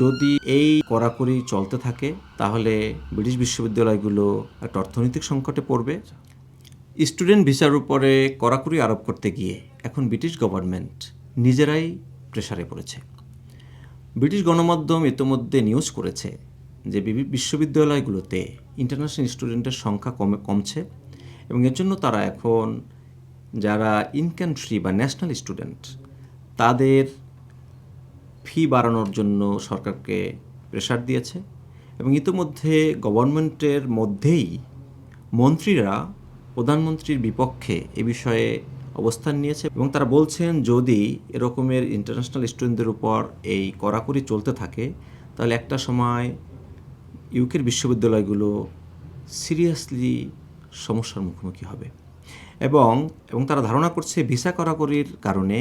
যদি এই কড়াকড়ি চলতে থাকে, তাহলে ব্রিটিশ বিশ্ববিদ্যালয়গুলো একটা অর্থনৈতিক সংকটে পড়বে। স্টুডেন্ট ভিসার উপরে কড়াকড়ি আরোপ করতে গিয়ে এখন ব্রিটিশ গভর্নমেন্ট নিজেরাই প্রেসারে পড়েছে। ব্রিটিশ গণমাধ্যম ইতোমধ্যে নিউজ করেছে যে বিশ্ববিদ্যালয়গুলোতে ইন্টারন্যাশনাল স্টুডেন্টের সংখ্যা কমে, কমছে এবং এর জন্য তারা এখন যারা ইন কান্ট্রি বা ন্যাশনাল স্টুডেন্ট, তাদের ফি বাড়ানোর জন্য সরকারকে প্রেশার দিয়েছে এবং ইতোমধ্যে গভর্নমেন্টের মধ্যেই মন্ত্রীরা, প্রধানমন্ত্রীর বিপক্ষে এ বিষয়ে অবস্থান নিয়েছে এবং তারা বলছেন, যদি এরকমের ইন্টারন্যাশনাল স্টুডেন্টদের উপর এই কড়াকড়ি চলতে থাকে, তাহলে একটা সময় ইউকের বিশ্ববিদ্যালয়গুলো সিরিয়াসলি সমস্যার মুখোমুখি হবে। এবং এবং তারা ধারণা করছে, ভিসা কড়াকড়ির কারণে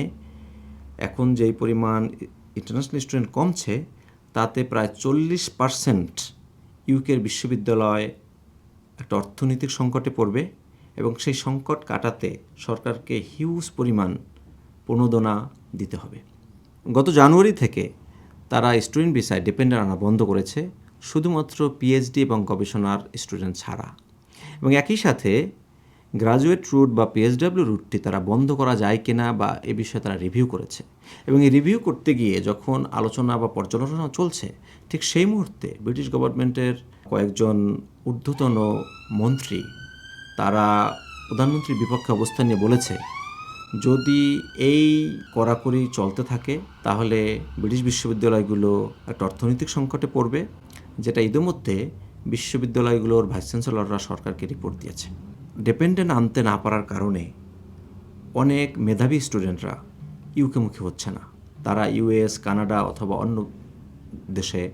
এখন যেই পরিমাণ ইন্টারন্যাশনাল স্টুডেন্ট কমছে, তাতে প্রায় চল্লিশ পার্সেন্ট ইউকের বিশ্ববিদ্যালয় একটা অর্থনৈতিক সংকটে পড়বে এবং সেই সংকট কাটাতে সরকারকে হিউজ পরিমাণ প্রণোদনা দিতে হবে। গত জানুয়ারি থেকে তারা স্টুডেন্ট ভিসায় ডিপেন্ডেন্ট আনা বন্ধ করেছে, শুধুমাত্র পিএইচডি এবং গবেষণার স্টুডেন্ট ছাড়া। এবং একই সাথে গ্রাজুয়েট রুট বা পিএইচডাব্লিউ রুটটি তারা বন্ধ করা যায় কিনা বা এ বিষয়ে তারা রিভিউ করেছে। এবং এই রিভিউ করতে গিয়ে যখন আলোচনা বা পর্যালোচনা চলছে, ঠিক সেই মুহূর্তে ব্রিটিশ গভর্নমেন্টের কয়েকজন ঊর্ধ্বতন মন্ত্রী, তারা প্রধানমন্ত্রীর বিপক্ষে অবস্থান নিয়ে বলেছে, যদি এই কড়াকড়ি চলতে থাকে, তাহলে ব্রিটিশ বিশ্ববিদ্যালয়গুলো একটা অর্থনৈতিক সংকটে পড়বে, যেটা ইতিমধ্যে বিশ্ববিদ্যালয়গুলোর ভাইস চ্যান্সেলররা সরকারকে রিপোর্ট দিয়েছে। ডিপেন্ডেন্ট আনতে না পারার কারণে অনেক মেধাবী স্টুডেন্টরা ইউকে ইউকেমুখী হচ্ছে না। তারা ইউএস কানাডা অথবা অন্য দেশে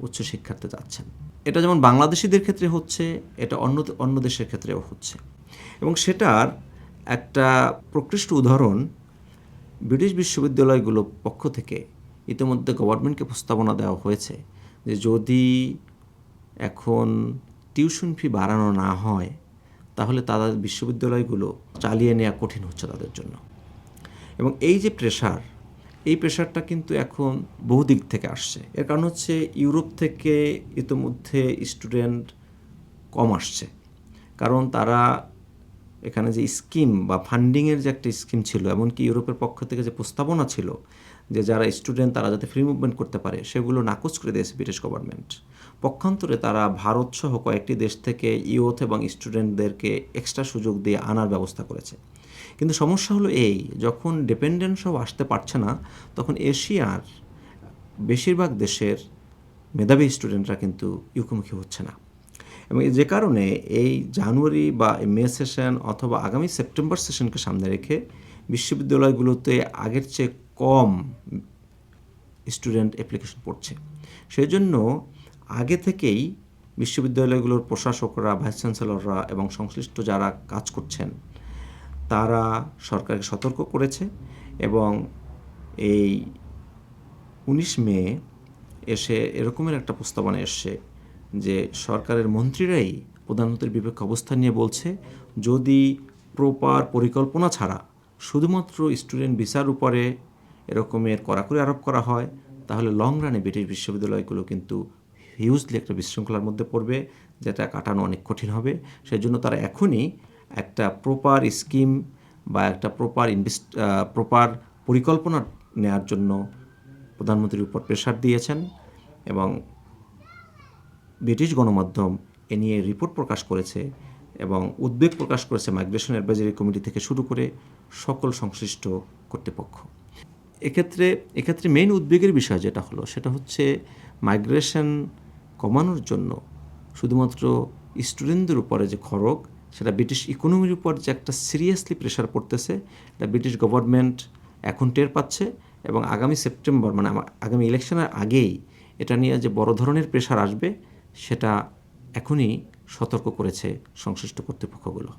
উচ্চশিক্ষার্থে যাচ্ছেন। এটা যেমন বাংলাদেশিদের ক্ষেত্রে হচ্ছে, এটা অন্য অন্য দেশের ক্ষেত্রেও হচ্ছে। এবং সেটার একটা প্রকৃষ্ট উদাহরণ ব্রিটিশ বিশ্ববিদ্যালয়গুলোর পক্ষ থেকে ইতিমধ্যে গভর্নমেন্টকে প্রস্তাবনা দেওয়া হয়েছে যে যদি এখন টিউশন ফি বাড়ানো না হয় তাহলে তাদের বিশ্ববিদ্যালয়গুলো চালিয়ে নেওয়া কঠিন হচ্ছে তাদের জন্য। এবং এই যে প্রেশার এই প্রেশারটা কিন্তু এখন বহু দিক থেকে আসছে। এর কারণ হচ্ছে ইউরোপ থেকে ইতিমধ্যে স্টুডেন্ট কম আসছে। কারণ তারা এখানে যে স্কিম বা ফান্ডিংয়ের যে একটা স্কিম ছিল, এমনকি ইউরোপের পক্ষ থেকে যে প্রস্তাবনা ছিল যে যারা স্টুডেন্ট তারা যাতে ফ্রি মুভমেন্ট করতে পারে, সেগুলো নাকচ করে দিয়েছে ব্রিটিশ গভর্নমেন্ট পক্ষান্তরে তারা ভারত সহ কয়েকটি দেশ থেকে ইউথ এবং স্টুডেন্টদেরকে এক্সট্রা সুযোগ দিয়ে আনার ব্যবস্থা করেছে। কিন্তু সমস্যা হলো এই, যখন ডিপেন্ডেন্ট সব আসতে পারছে না, তখন এশিয়ার বেশিরভাগ দেশের মেধাবী স্টুডেন্টরা কিন্তু ইউকমুখী হচ্ছে না। এবং যে কারণে এই জানুয়ারি বা মে সেশন অথবা আগামী সেপ্টেম্বর সেশনকে সামনে রেখে বিশ্ববিদ্যালয়গুলোতে আগের চেয়ে কম স্টুডেন্ট অ্যাপ্লিকেশন পড়ছে। সেই জন্য আগে থেকেই বিশ্ববিদ্যালয়গুলোর প্রশাসকরা, ভাইস চ্যান্সেলররা এবং সংশ্লিষ্ট যারা কাজ করছেন, তারা সরকারকে সতর্ক করেছে এবং এই উনিশ মে এসে এরকমের একটা প্রস্তাবনা এসছে যে সরকারের মন্ত্রীরাই প্রধানমন্ত্রীর বিপক্ষে অবস্থান নিয়ে বলছে, যদি প্রপার পরিকল্পনা ছাড়া শুধুমাত্র স্টুডেন্ট ভিসার উপরে এরকমের কড়াকড়ি আরোপ করা হয়, তাহলে লং রানে ব্রিটিশ বিশ্ববিদ্যালয়গুলো কিন্তু হিউজলি একটা বিশৃঙ্খলার মধ্যে পড়বে, যেটা কাটানো অনেক কঠিন হবে। সেই জন্য তারা এখনই একটা প্রপার স্কিম বা একটা প্রপার ইনভেস্ট প্রপার পরিকল্পনা নেওয়ার জন্য প্রধানমন্ত্রীর উপর প্রেশার দিয়েছেন এবং ব্রিটিশ গণমাধ্যম এ নিয়ে রিপোর্ট প্রকাশ করেছে এবং উদ্বেগ প্রকাশ করেছে মাইগ্রেশন অ্যাডভাইজারি কমিটি থেকে শুরু করে সকল সংশ্লিষ্ট কর্তৃপক্ষ। এক্ষেত্রে এক্ষেত্রে মেইন উদ্বেগের বিষয় যেটা হলো, সেটা হচ্ছে মাইগ্রেশন কমানোর জন্য শুধুমাত্র স্টুডেন্টদের উপরে যে খরচ সেটা ব্রিটিশ ইকোনমির উপর যে একটা সিরিয়াসলি প্রেশার পড়তেছে, এটা ব্রিটিশ গভর্নমেন্ট এখন টের পাচ্ছে এবং আগামী সেপ্টেম্বর মানে আমার আগামী ইলেকশনের আগেই এটা নিয়ে যে বড় ধরনের প্রেশার আসবে, সেটা এখনই সতর্ক করেছে সংশ্লিষ্ট কর্তৃপক্ষগুলো।